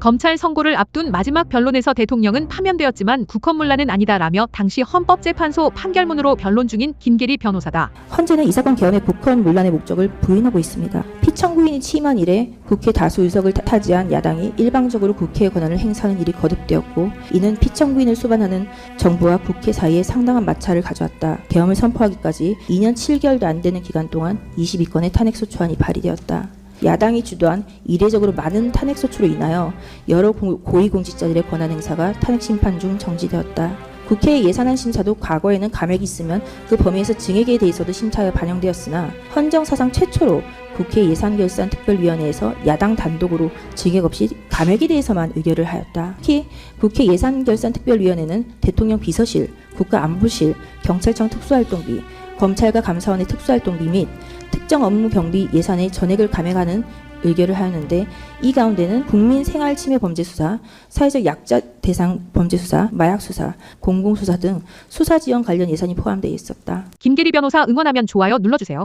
검찰 선고를 앞둔 마지막 변론에서 대통령은 파면되었지만 국헌문란은 아니다라며 당시 헌법재판소 판결문으로 변론 중인 김계리 변호사다. 헌재는 이 사건 개헌의 국헌 문란의 목적을 부인하고 있습니다. 피청구인이 취임한 이래 국회 다수 의석을 타- 차지한 야당이 일방적으로 국회의 권한을 행사하는 일이 거듭되었고 이는 피청구인을 수반하는 정부와 국회 사이에 상당한 마찰을 가져왔다. 개헌을 선포하기까지 2년 7개월도 안 되는 기간 동안 22건의 탄핵소추안이 발의되었다. 야당이 주도한 이례적으로 많은 탄핵소추로 인하여 여러 고- 고위공직자들의 권한 행사가 탄핵 심판 중 정지되었다. 국회의 예산안 심사도 과거에는 감액이 있으면 그 범위에서 증액에 대해서도 심사에 반영되었으나 헌정 사상 최초로 국회 예산결산특별위원회에서 야당 단독으로 증액 없이 감액에 대해서만 의결을 하였다. 특히 국회 예산결산특별위원회는 대통령 비서실, 국가안보실, 경찰청 특수활동비, 검찰과 감사원의 특수활동비 및 특정 업무 경비 예산의 전액을 감액하는 의결을 하였는데 이 가운데는 국민 생활 침해 범죄 수사, 사회적 약자 대상 범죄 수사, 마약 수사, 공공 수사 등 수사 지원 관련 예산이 포함되어 있었다. 김계리 변호사 응원하면 좋아요 눌러주세요.